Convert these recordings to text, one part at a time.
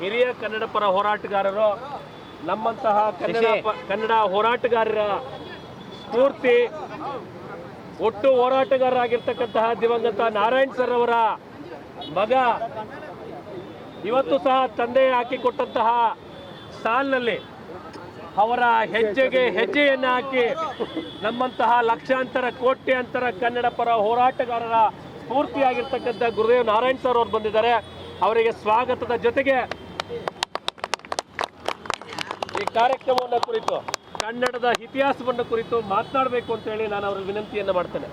ಹಿರಿಯ ಕನ್ನಡ ಪರ ಹೋರಾಟಗಾರರು ನಮ್ಮಂತಹ ಕನ್ನಡ ಕನ್ನಡ ಹೋರಾಟಗಾರರ ಸ್ಫೂರ್ತಿ ಒಟ್ಟು ಹೋರಾಟಗಾರರಾಗಿರ್ತಕ್ಕಂತಹ ದಿವಂಗತ ನಾರಾಯಣ್ ಸರ್ ಅವರ ಮಗ. ಇವತ್ತು ಸಹ ತಂದೆ ಹಾಕಿಕೊಟ್ಟಂತಹ ಸಾಲಿನಲ್ಲಿ ಅವರ ಹೆಜ್ಜೆಗೆ ಹೆಜ್ಜೆಯನ್ನು ಹಾಕಿ ನಮ್ಮಂತಹ ಲಕ್ಷಾಂತರ ಕೋಟ್ಯಾಂತರ ಕನ್ನಡ ಪರ ಹೋರಾಟಗಾರರ ಸ್ಫೂರ್ತಿಯಾಗಿರ್ತಕ್ಕಂಥ ಗುರುದೇವ್ ನಾರಾಯಣ್ ಸರ್ ಅವರು ಬಂದಿದ್ದಾರೆ. ಅವರಿಗೆ ಸ್ವಾಗತದ ಜೊತೆಗೆ ಈ ಕಾರ್ಯಕ್ರಮವನ್ನು ಕುರಿತು, ಕನ್ನಡದ ಇತಿಹಾಸವನ್ನು ಕುರಿತು ಮಾತನಾಡಬೇಕು ಅಂತ ಹೇಳಿ ನಾನು ಅವರ ವಿನಂತಿಯನ್ನು ಮಾಡ್ತೇನೆ.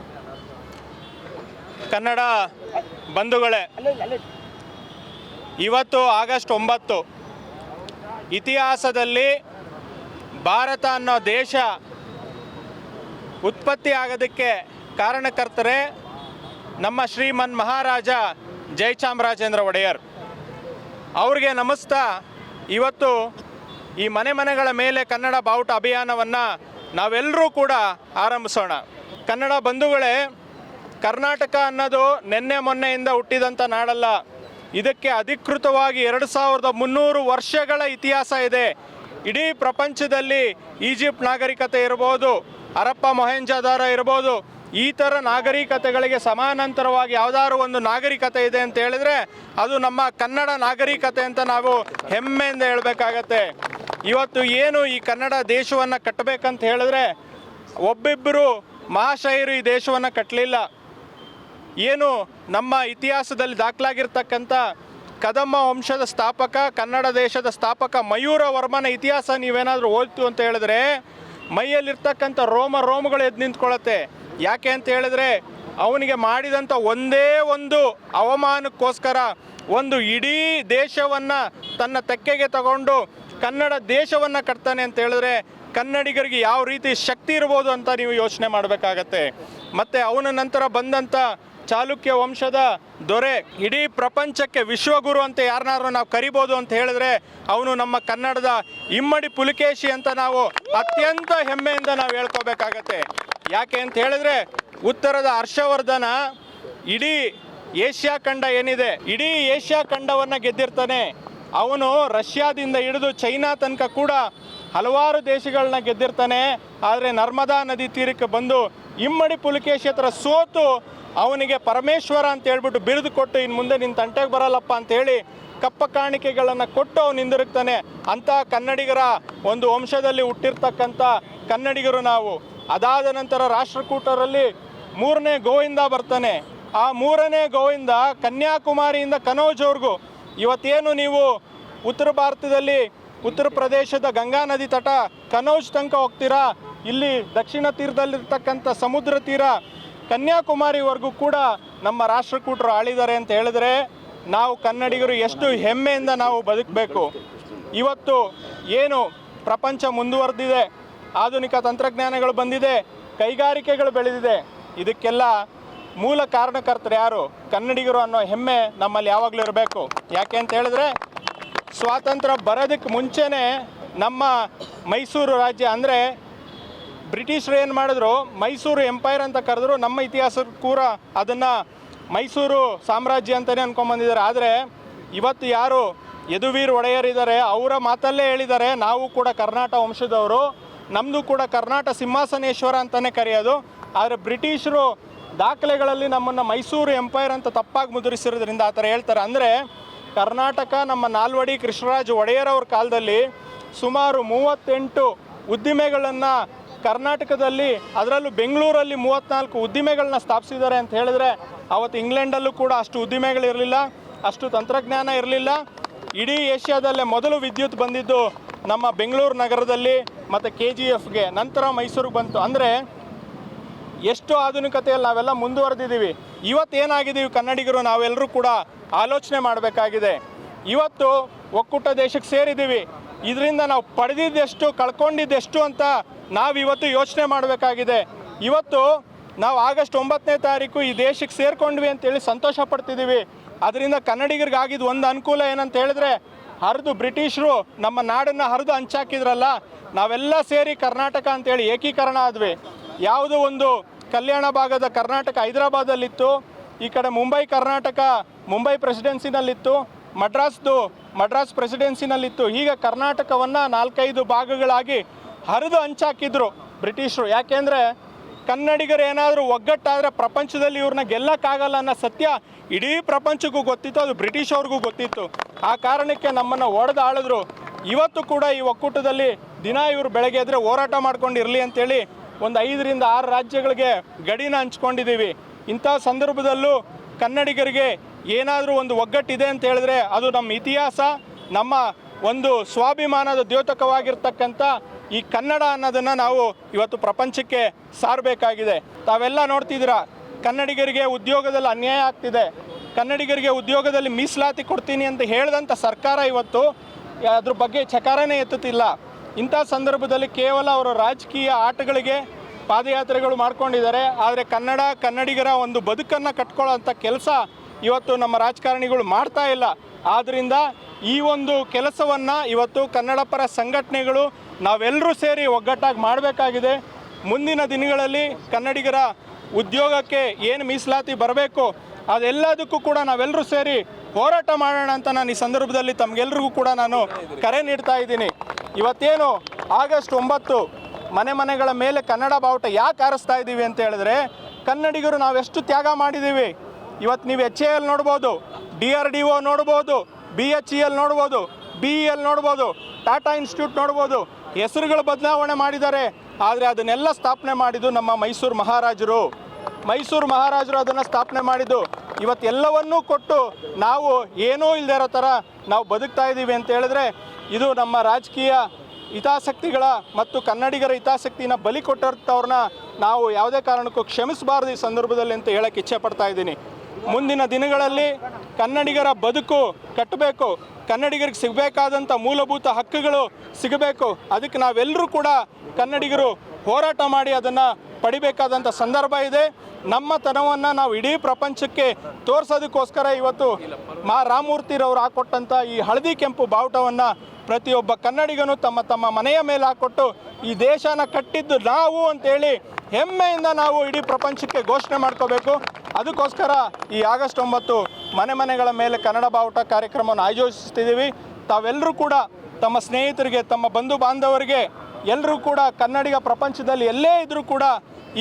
ಕನ್ನಡ ಬಂಧುಗಳೇ, ಇವತ್ತು ಆಗಸ್ಟ್ ಒಂಬತ್ತು, ಇತಿಹಾಸದಲ್ಲಿ ಭಾರತ ಅನ್ನೋ ದೇಶ ಉತ್ಪತ್ತಿ ಆಗೋದಕ್ಕೆ ಕಾರಣಕರ್ತರೇ ನಮ್ಮ ಶ್ರೀಮನ್ ಮಹಾರಾಜ ಜಯಚಾಮರಾಜೇಂದ್ರ ಒಡೆಯರ್. ಅವ್ರಿಗೆ ನಮಸ್ತಾ, ಇವತ್ತು ಈ ಮನೆ ಮನೆಗಳ ಮೇಲೆ ಕನ್ನಡ ಬಾವುಟ ಅಭಿಯಾನವನ್ನು ನಾವೆಲ್ಲರೂ ಕೂಡ ಆರಂಭಿಸೋಣ. ಕನ್ನಡ ಬಂಧುಗಳೇ, ಕರ್ನಾಟಕ ಅನ್ನೋದು ನಿನ್ನೆ ಮೊನ್ನೆಯಿಂದ ಹುಟ್ಟಿದಂಥ ನಾಡಲ್ಲ. ಇದಕ್ಕೆ ಅಧಿಕೃತವಾಗಿ ಎರಡು ಸಾವಿರದ ಮುನ್ನೂರು ವರ್ಷಗಳ ಇತಿಹಾಸ ಇದೆ. ಇಡೀ ಪ್ರಪಂಚದಲ್ಲಿ ಈಜಿಪ್ಟ್ ನಾಗರಿಕತೆ ಇರ್ಬೋದು, ಹರಪ್ಪ ಮೊಹೆಂಜಾದಾರ ಇರ್ಬೋದು ಈ ಥರ ನಾಗರಿಕತೆಗಳಿಗೆ ಸಮಾನಾಂತರವಾಗಿ ಯಾವುದಾದ್ರು ಒಂದು ನಾಗರಿಕತೆ ಇದೆ ಅಂತ ಹೇಳಿದ್ರೆ ಅದು ನಮ್ಮ ಕನ್ನಡ ನಾಗರಿಕತೆ ಅಂತ ನಾವು ಹೆಮ್ಮೆಯಿಂದ ಹೇಳಬೇಕಾಗತ್ತೆ. ಇವತ್ತು ಏನು ಈ ಕನ್ನಡ ದೇಶವನ್ನು ಕಟ್ಟಬೇಕಂತ ಹೇಳಿದ್ರೆ ಒಬ್ಬಿಬ್ಬರು ಮಹಾಶಯರು ಈ ದೇಶವನ್ನು ಕಟ್ಟಲಿಲ್ಲ ಏನು ನಮ್ಮ ಇತಿಹಾಸದಲ್ಲಿ ದಾಖಲಾಗಿರ್ತಕ್ಕಂಥ ಕದಮ್ಮ ವಂಶದ ಸ್ಥಾಪಕ, ಕನ್ನಡ ದೇಶದ ಸ್ಥಾಪಕ ಮಯೂರ ವರ್ಮನ ಇತಿಹಾಸ ನೀವೇನಾದರೂ ಓದ್ತು ಅಂತ ಹೇಳಿದ್ರೆ ಮೈಯಲ್ಲಿರ್ತಕ್ಕಂಥ ರೋಮ ರೋಮಗಳು ಎದ್ದು ನಿಂತ್ಕೊಳ್ಳುತ್ತೆ ಯಾಕೆ ಅಂತ ಹೇಳಿದ್ರೆ ಅವನಿಗೆ ಮಾಡಿದಂಥ ಒಂದೇ ಒಂದು ಅವಮಾನಕ್ಕೋಸ್ಕರ ಒಂದು ಇಡೀ ದೇಶವನ್ನು ತನ್ನ ತೆಕ್ಕೆಗೆ ತಗೊಂಡು ಕನ್ನಡ ದೇಶವನ್ನು ಕಟ್ತಾನೆ ಅಂತ ಹೇಳಿದ್ರೆ ಕನ್ನಡಿಗರಿಗೆ ಯಾವ ರೀತಿ ಶಕ್ತಿ ಇರ್ಬೋದು ಅಂತ ನೀವು ಯೋಚನೆ ಮಾಡಬೇಕಾಗತ್ತೆ. ಮತ್ತು ಅವನ ನಂತರ ಬಂದಂಥ ಚಾಲುಕ್ಯ ವಂಶದ ದೊರೆ ಇಡೀ ಪ್ರಪಂಚಕ್ಕೆ ವಿಶ್ವಗುರು ಅಂತ ಯಾರನ್ನಾರು ನಾವು ಕರಿಬೋದು ಅಂತ ಹೇಳಿದ್ರೆ ಅವನು ನಮ್ಮ ಕನ್ನಡದ ಇಮ್ಮಡಿ ಪುಲಿಕೇಶಿ ಅಂತ ನಾವು ಅತ್ಯಂತ ಹೆಮ್ಮೆಯಿಂದ ನಾವು ಹೇಳ್ಕೋಬೇಕಾಗತ್ತೆ. ಯಾಕೆ ಅಂತ ಹೇಳಿದ್ರೆ ಉತ್ತರದ ಹರ್ಷವರ್ಧನ ಇಡೀ ಏಷ್ಯಾ ಖಂಡ ಏನಿದೆ, ಇಡೀ ಏಷ್ಯಾ ಖಂಡವನ್ನು ಗೆದ್ದಿರ್ತಾನೆ. ಅವನು ರಷ್ಯಾದಿಂದ ಹಿಡಿದು ಚೈನಾ ತನಕ ಕೂಡ ಹಲವಾರು ದೇಶಗಳನ್ನ ಗೆದ್ದಿರ್ತಾನೆ. ಆದರೆ ನರ್ಮದಾ ನದಿ ತೀರಕ್ಕೆ ಬಂದು ಇಮ್ಮಡಿ ಪುಲಿಕೇಶಿ ಹತ್ರ ಸೋತು ಅವನಿಗೆ ಪರಮೇಶ್ವರ ಅಂತ ಹೇಳ್ಬಿಟ್ಟು ಬಿರುದು ಕೊಟ್ಟು ಇನ್ನು ಮುಂದೆ ನಿನ್ನ ತಂಟೆಗೆ ಬರಲ್ಲಪ್ಪ ಅಂತೇಳಿ ಕಪ್ಪ ಕಾಣಿಕೆಗಳನ್ನು ಕೊಟ್ಟು ಅವನು ಹಿಂದಿರುಗ್ತಾನೆ. ಅಂಥ ಕನ್ನಡಿಗರ ಒಂದು ವಂಶದಲ್ಲಿ ಹುಟ್ಟಿರ್ತಕ್ಕಂಥ ಕನ್ನಡಿಗರು ನಾವು. ಅದಾದ ನಂತರ ರಾಷ್ಟ್ರಕೂಟರಲ್ಲಿ ಮೂರನೇ ಗೋವಿಂದ ಬರ್ತಾನೆ. ಆ ಮೂರನೇ ಗೋವಿಂದ ಕನ್ಯಾಕುಮಾರಿಯಿಂದ ಕನೌಜ್ವರೆಗೂ ಇವತ್ತೇನು ನೀವು ಉತ್ತರ ಭಾರತದಲ್ಲಿ ಉತ್ತರ ಪ್ರದೇಶದ ಗಂಗಾ ನದಿ ತಟ ಕನೌಜ್ ತನಕ ಹೋಗ್ತೀರಾ? ಇಲ್ಲಿ ದಕ್ಷಿಣ ತೀರದಲ್ಲಿರ್ತಕ್ಕಂಥ ಸಮುದ್ರ ತೀರ ಕನ್ಯಾಕುಮಾರಿವರೆಗೂ ಕೂಡ ನಮ್ಮ ರಾಷ್ಟ್ರಕೂಟರು ಆಳಿದ್ದಾರೆ ಅಂತ ಹೇಳಿದ್ರೆ ನಾವು ಕನ್ನಡಿಗರು ಎಷ್ಟು ಹೆಮ್ಮೆಯಿಂದ ನಾವು ಬದುಕಬೇಕು. ಇವತ್ತು ಏನು ಪ್ರಪಂಚ ಮುಂದುವರೆದಿದೆ, ಆಧುನಿಕ ತಂತ್ರಜ್ಞಾನಗಳು ಬಂದಿದೆ, ಕೈಗಾರಿಕೆಗಳು ಬೆಳೆದಿದೆ, ಇದಕ್ಕೆಲ್ಲ ಮೂಲ ಕಾರಣಕರ್ತರು ಯಾರು? ಕನ್ನಡಿಗರು ಅನ್ನೋ ಹೆಮ್ಮೆ ನಮ್ಮಲ್ಲಿ ಯಾವಾಗಲೂ ಇರಬೇಕು. ಯಾಕೆ ಅಂತ ಹೇಳಿದ್ರೆ ಸ್ವಾತಂತ್ರ್ಯ ಬರೋದಕ್ಕೆ ಮುಂಚೆನೇ ನಮ್ಮ ಮೈಸೂರು ರಾಜ್ಯ ಅಂದರೆ ಬ್ರಿಟಿಷರು ಏನು ಮಾಡಿದ್ರು? ಮೈಸೂರು ಎಂಪೈರ್ ಅಂತ ಕರೆದ್ರು. ನಮ್ಮ ಇತಿಹಾಸ ಕೂಡ ಅದನ್ನು ಮೈಸೂರು ಸಾಮ್ರಾಜ್ಯ ಅಂತಲೇ ಅನ್ಕೊಂಬಂದಿದ್ದಾರೆ. ಆದರೆ ಇವತ್ತು ಯಾರು ಯದುವೀರ್ ಒಡೆಯರ್ ಇದ್ದಾರೆ ಅವರ ಮಾತಲ್ಲೇ ಹೇಳಿದ್ದಾರೆ. ನಾವು ಕೂಡ ಕರ್ನಾಟ ವಂಶದವರು. ನಮ್ಮದು ಕೂಡ ಕರ್ನಾಟ ಸಿಂಹಾಸನೇಶ್ವರ ಅಂತಲೇ ಕರೆಯೋದು. ಆದರೆ ಬ್ರಿಟಿಷರು ದಾಖಲೆಗಳಲ್ಲಿ ನಮ್ಮನ್ನು ಮೈಸೂರು ಎಂಪೈರ್ ಅಂತ ತಪ್ಪಾಗಿ ಮುದ್ರಿಸಿರೋದ್ರಿಂದ ಆ ಥರ ಹೇಳ್ತಾರೆ. ಅಂದರೆ ಕರ್ನಾಟಕ ನಮ್ಮ ನಾಲ್ವಡಿ ಕೃಷ್ಣರಾಜ ಒಡೆಯರ್ ಅವ್ರ ಕಾಲದಲ್ಲಿ ಸುಮಾರು ಮೂವತ್ತೆಂಟು ಉದ್ದಿಮೆಗಳನ್ನು ಕರ್ನಾಟಕದಲ್ಲಿ, ಅದರಲ್ಲೂ ಬೆಂಗಳೂರಲ್ಲಿ ಮೂವತ್ತ್ನಾಲ್ಕು ಉದ್ದಿಮೆಗಳನ್ನ ಸ್ಥಾಪಿಸಿದ್ದಾರೆ ಅಂತ ಹೇಳಿದ್ರೆ, ಅವತ್ತು ಇಂಗ್ಲೆಂಡಲ್ಲೂ ಕೂಡ ಅಷ್ಟು ಉದ್ದಿಮೆಗಳಿರಲಿಲ್ಲ, ಅಷ್ಟು ತಂತ್ರಜ್ಞಾನ ಇರಲಿಲ್ಲ. ಇಡೀ ಏಷ್ಯಾದಲ್ಲೇ ಮೊದಲು ವಿದ್ಯುತ್ ಬಂದಿದ್ದು ನಮ್ಮ ಬೆಂಗಳೂರು ನಗರದಲ್ಲಿ ಮತ್ತು ಕೆ ಜಿ ಎಫ್ಗೆ ನಂತರ ಮೈಸೂರಿಗೆ ಬಂತು. ಅಂದರೆ ಎಷ್ಟು ಆಧುನಿಕತೆಯಲ್ಲಿ ನಾವೆಲ್ಲ ಮುಂದುವರೆದಿದ್ದೀವಿ. ಇವತ್ತೇನಾಗಿದ್ದೀವಿ ಕನ್ನಡಿಗರು, ನಾವೆಲ್ಲರೂ ಕೂಡ ಆಲೋಚನೆ ಮಾಡಬೇಕಾಗಿದೆ. ಇವತ್ತು ಒಕ್ಕೂಟ ದೇಶಕ್ಕೆ ಸೇರಿದ್ದೀವಿ. ಇದರಿಂದ ನಾವು ಪಡೆದಿದ್ದೆಷ್ಟು, ಕಳ್ಕೊಂಡಿದ್ದೆಷ್ಟು ಅಂತ ನಾವು ಇವತ್ತು ಯೋಚನೆ ಮಾಡಬೇಕಾಗಿದೆ. ಇವತ್ತು ನಾವು ಆಗಸ್ಟ್ ಒಂಬತ್ತನೇ ತಾರೀಕು ಈ ದೇಶಕ್ಕೆ ಸೇರ್ಕೊಂಡ್ವಿ ಅಂತೇಳಿ ಸಂತೋಷ ಪಡ್ತಿದ್ದೀವಿ ಅದರಿಂದ ಕನ್ನಡಿಗರಿಗಾಗಿದ್ದು ಒಂದು ಅನುಕೂಲ ಏನಂತ ಹೇಳಿದ್ರೆ, ಹರಿದು ಬ್ರಿಟಿಷರು ನಮ್ಮ ನಾಡನ್ನು ಹರಿದು ಹಂಚಾಕಿದ್ರಲ್ಲ, ನಾವೆಲ್ಲ ಸೇರಿ ಕರ್ನಾಟಕ ಅಂತೇಳಿ ಏಕೀಕರಣ ಆದ್ವಿ. ಯಾವುದೋ ಒಂದು ಕಲ್ಯಾಣ ಭಾಗದ ಕರ್ನಾಟಕ ಹೈದರಾಬಾದಲ್ಲಿತ್ತು, ಈ ಕಡೆ ಮುಂಬೈ ಕರ್ನಾಟಕ ಮುಂಬೈ ಪ್ರೆಸಿಡೆನ್ಸಿನಲ್ಲಿತ್ತು ಮಡ್ರಾಸ್ದು, ಮಡ್ರಾಸ್ ಪ್ರೆಸಿಡೆನ್ಸಿನಲ್ಲಿತ್ತು ಈಗ ಕರ್ನಾಟಕವನ್ನು ನಾಲ್ಕೈದು ಭಾಗಗಳಾಗಿ ಹರಿದು ಹಂಚಾಕಿದ್ರು ಬ್ರಿಟಿಷರು. ಯಾಕೆಂದರೆ ಕನ್ನಡಿಗರು ಏನಾದರೂ ಒಗ್ಗಟ್ಟಾದರೆ ಪ್ರಪಂಚದಲ್ಲಿ ಇವ್ರನ್ನ ಗೆಲ್ಲಕ್ಕಾಗಲ್ಲ ಅನ್ನೋ ಸತ್ಯ ಇಡೀ ಪ್ರಪಂಚಕ್ಕೂ ಗೊತ್ತಿತ್ತು, ಅದು ಬ್ರಿಟಿಷ್ ಅವ್ರಿಗೂ ಗೊತ್ತಿತ್ತು. ಆ ಕಾರಣಕ್ಕೆ ನಮ್ಮನ್ನು ಒಡೆದಾಳಿದ್ರು ಇವತ್ತು ಕೂಡ ಈ ಒಕ್ಕೂಟದಲ್ಲಿ ದಿನ ಇವರು ಬೆಳಗ್ಗೆ ಎದ್ರೆ ಹೋರಾಟ ಮಾಡ್ಕೊಂಡು ಇರಲಿ ಅಂತೇಳಿ ಒಂದು ಐದರಿಂದ ಆರು ರಾಜ್ಯಗಳಿಗೆ ಗಡಿನ ಹಂಚ್ಕೊಂಡಿದ್ದೀವಿ. ಇಂಥ ಸಂದರ್ಭದಲ್ಲೂ ಕನ್ನಡಿಗರಿಗೆ ಏನಾದರೂ ಒಂದು ಒಗ್ಗಟ್ಟಿದೆ ಅಂತ ಹೇಳಿದ್ರೆ ಅದು ನಮ್ಮ ಇತಿಹಾಸ, ನಮ್ಮ ಒಂದು ಸ್ವಾಭಿಮಾನದ ದ್ಯೋತಕವಾಗಿರ್ತಕ್ಕಂಥ ಈ ಕನ್ನಡ ಅನ್ನೋದನ್ನು ನಾವು ಇವತ್ತು ಪ್ರಪಂಚಕ್ಕೆ ಸಾರಬೇಕಾಗಿದೆ. ತಾವೆಲ್ಲ ನೋಡ್ತಿದ್ದೀರಾ, ಕನ್ನಡಿಗರಿಗೆ ಉದ್ಯೋಗದಲ್ಲಿ ಅನ್ಯಾಯ ಆಗ್ತಿದೆ. ಕನ್ನಡಿಗರಿಗೆ ಉದ್ಯೋಗದಲ್ಲಿ ಮೀಸಲಾತಿ ಕೊಡ್ತೀನಿ ಅಂತ ಹೇಳಿದಂಥ ಸರ್ಕಾರ ಇವತ್ತು ಅದ್ರ ಬಗ್ಗೆ ಚಕಾರನೇ ಎತ್ತುತ್ತಿಲ್ಲ. ಇಂಥ ಸಂದರ್ಭದಲ್ಲಿ ಕೇವಲ ಅವರ ರಾಜಕೀಯ ಆಟಗಳಿಗೆ ಪಾದಯಾತ್ರೆಗಳು ಮಾಡ್ಕೊಂಡಿದ್ದಾರೆ, ಆದರೆ ಕನ್ನಡ ಕನ್ನಡಿಗರ ಒಂದು ಬದುಕನ್ನು ಕಟ್ಕೊಳ್ಳೋಂಥ ಕೆಲಸ ಇವತ್ತು ನಮ್ಮ ರಾಜಕಾರಣಿಗಳು ಮಾಡ್ತಾ ಇಲ್ಲ. ಆದ್ದರಿಂದ ಈ ಒಂದು ಕೆಲಸವನ್ನು ಇವತ್ತು ಕನ್ನಡ ಪರ ಸಂಘಟನೆಗಳು ನಾವೆಲ್ಲರೂ ಸೇರಿ ಒಗ್ಗಟ್ಟಾಗಿ ಮಾಡಬೇಕಾಗಿದೆ. ಮುಂದಿನ ದಿನಗಳಲ್ಲಿ ಕನ್ನಡಿಗರ ಉದ್ಯೋಗಕ್ಕೆ ಏನು ಮೀಸಲಾತಿ ಬರಬೇಕು, ಅದೆಲ್ಲದಕ್ಕೂ ಕೂಡ ನಾವೆಲ್ಲರೂ ಸೇರಿ ಹೋರಾಟ ಮಾಡೋಣ ಅಂತ ನಾನು ಈ ಸಂದರ್ಭದಲ್ಲಿ ತಮಗೆಲ್ರಿಗೂ ಕೂಡ ನಾನು ಕರೆ ನೀಡ್ತಾ ಇದ್ದೀನಿ. ಇವತ್ತೇನು ಆಗಸ್ಟ್ ಒಂಬತ್ತು ಮನೆ ಮನೆಗಳ ಮೇಲೆ ಕನ್ನಡ ಬಾವುಟ ಯಾಕೆ ಆರಿಸ್ತಾ ಇದ್ದೀವಿ ಅಂತ ಹೇಳಿದ್ರೆ, ಕನ್ನಡಿಗರು ನಾವೆಷ್ಟು ತ್ಯಾಗ ಮಾಡಿದ್ದೀವಿ ಇವತ್ತು ನೀವು ಎಚ್ ಎ ಎಲ್ ನೋಡ್ಬೋದು ಡಿ ಆರ್ ಡಿ ಒ ನೋಡ್ಬೋದು ಬಿ ಎಚ್ ಇ ಎಲ್ ನೋಡ್ಬೋದು ಬಿ ಇ ಎಲ್ ನೋಡ್ಬೋದು ಟಾಟಾ ಇನ್ಸ್ಟಿಟ್ಯೂಟ್ ನೋಡ್ಬೋದು, ಹೆಸರುಗಳು ಬದಲಾವಣೆ ಮಾಡಿದ್ದಾರೆ. ಆದರೆ ಅದನ್ನೆಲ್ಲ ಸ್ಥಾಪನೆ ಮಾಡಿದ್ದು ನಮ್ಮ ಮೈಸೂರು ಮಹಾರಾಜರು. ಮೈಸೂರು ಮಹಾರಾಜರು ಅದನ್ನು ಸ್ಥಾಪನೆ ಮಾಡಿದ್ದು. ಇವತ್ತೆಲ್ಲವನ್ನೂ ಕೊಟ್ಟು ನಾವು ಏನೂ ಇಲ್ಲದೆ ಇರೋ ಥರ ನಾವು ಬದುಕ್ತಾ ಇದ್ದೀವಿ ಅಂತ ಹೇಳಿದ್ರೆ ಇದು ನಮ್ಮ ರಾಜಕೀಯ ಹಿತಾಸಕ್ತಿಗಳ ಮತ್ತು ಕನ್ನಡಿಗರ ಹಿತಾಸಕ್ತಿನ ಬಲಿ ಕೊಟ್ಟಿರ್ತವ್ರನ್ನ ನಾವು ಯಾವುದೇ ಕಾರಣಕ್ಕೂ ಕ್ಷಮಿಸಬಾರ್ದು ಈ ಸಂದರ್ಭದಲ್ಲಿ ಅಂತ ಹೇಳಕ್ಕೆ ಇಚ್ಛೆ ಪಡ್ತಾ ಇದ್ದೀನಿ. ಮುಂದಿನ ದಿನಗಳಲ್ಲಿ ಕನ್ನಡಿಗರ ಬದುಕು ಕಟ್ಟಬೇಕು. ಕನ್ನಡಿಗರಿಗೆ ಸಿಗಬೇಕಾದಂಥ ಮೂಲಭೂತ ಹಕ್ಕುಗಳು ಸಿಗಬೇಕು. ಅದಕ್ಕೆ ನಾವೆಲ್ಲರೂ ಕೂಡ ಕನ್ನಡಿಗರು ಹೋರಾಟ ಮಾಡಿ ಅದನ್ನು ಪಡಿಬೇಕಾದಂಥ ಸಂದರ್ಭ ಇದೆ. ನಮ್ಮ ತನವನ್ನು ನಾವು ಇಡೀ ಪ್ರಪಂಚಕ್ಕೆ ತೋರಿಸೋದಕ್ಕೋಸ್ಕರ ಇವತ್ತು ಮಾ ರಾಮಮೂರ್ತಿರವರು ಹಾಕ್ಕೊಟ್ಟಂಥ ಈ ಹಳದಿ ಕೆಂಪು ಬಾವುಟವನ್ನು ಪ್ರತಿಯೊಬ್ಬ ಕನ್ನಡಿಗನು ತಮ್ಮ ತಮ್ಮ ಮನೆಯ ಮೇಲೆ ಹಾಕ್ಕೊಟ್ಟು ಈ ದೇಶನ ಕಟ್ಟಿದ್ದು ನಾವು ಅಂತೇಳಿ ಹೆಮ್ಮೆಯಿಂದ ನಾವು ಇಡೀ ಪ್ರಪಂಚಕ್ಕೆ ಘೋಷಣೆ ಮಾಡ್ಕೋಬೇಕು. ಅದಕ್ಕೋಸ್ಕರ ಈ ಆಗಸ್ಟ್ ಒಂಬತ್ತು ಮನೆ ಮನೆಗಳ ಮೇಲೆ ಕನ್ನಡ ಬಾವುಟ ಕಾರ್ಯಕ್ರಮವನ್ನು ಆಯೋಜಿಸ್ತಿದ್ದೀವಿ. ತಾವೆಲ್ಲರೂ ಕೂಡ ತಮ್ಮ ಸ್ನೇಹಿತರಿಗೆ, ತಮ್ಮ ಬಂಧು ಬಾಂಧವರಿಗೆ ಎಲ್ಲರೂ ಕೂಡ ಕನ್ನಡಿಗ ಪ್ರಪಂಚದಲ್ಲಿ ಎಲ್ಲೇ ಇದ್ದರೂ ಕೂಡ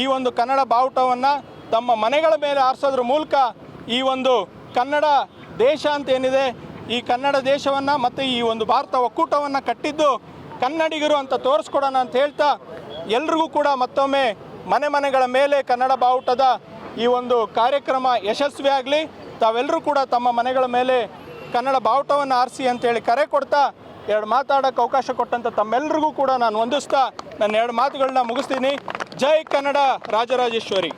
ಈ ಒಂದು ಕನ್ನಡ ಬಾವುಟವನ್ನು ತಮ್ಮ ಮನೆಗಳ ಮೇಲೆ ಆರಿಸೋದ್ರ ಮೂಲಕ ಈ ಒಂದು ಕನ್ನಡ ದೇಶ ಅಂತ ಏನಿದೆ, ಈ ಕನ್ನಡ ದೇಶವನ್ನು ಮತ್ತು ಈ ಒಂದು ಭಾರತ ಒಕ್ಕೂಟವನ್ನು ಕಟ್ಟಿದ್ದು ಕನ್ನಡಿಗರು ಅಂತ ತೋರಿಸ್ಕೊಡೋಣ ಅಂತ ಹೇಳ್ತಾ ಎಲ್ರಿಗೂ ಕೂಡ ಮತ್ತೊಮ್ಮೆ ಮನೆ ಮನೆಗಳ ಮೇಲೆ ಕನ್ನಡ ಬಾವುಟದ ಈ ಒಂದು ಕಾರ್ಯಕ್ರಮ ಯಶಸ್ವಿ ಆಗಲಿ. ತಾವೆಲ್ಲರೂ ಕೂಡ ತಮ್ಮ ಮನೆಗಳ ಮೇಲೆ ಕನ್ನಡ ಬಾವುಟವನ್ನು ಆರಿಸಿ ಅಂತೇಳಿ ಕರೆ ಕೊಡ್ತಾ ಎರಡು ಮಾತಾಡೋಕ್ಕೆ ಅವಕಾಶ ಕೊಟ್ಟಂಥ ತಮ್ಮೆಲ್ಲರಿಗೂ ಕೂಡ ನಾನು ವಂದಿಸ್ತಾ ನನ್ನ ಎರಡು ಮಾತುಗಳನ್ನ ಮುಗಿಸ್ತೀನಿ. ಜೈ ಕನ್ನಡ, ರಾಜರಾಜೇಶ್ವರಿ.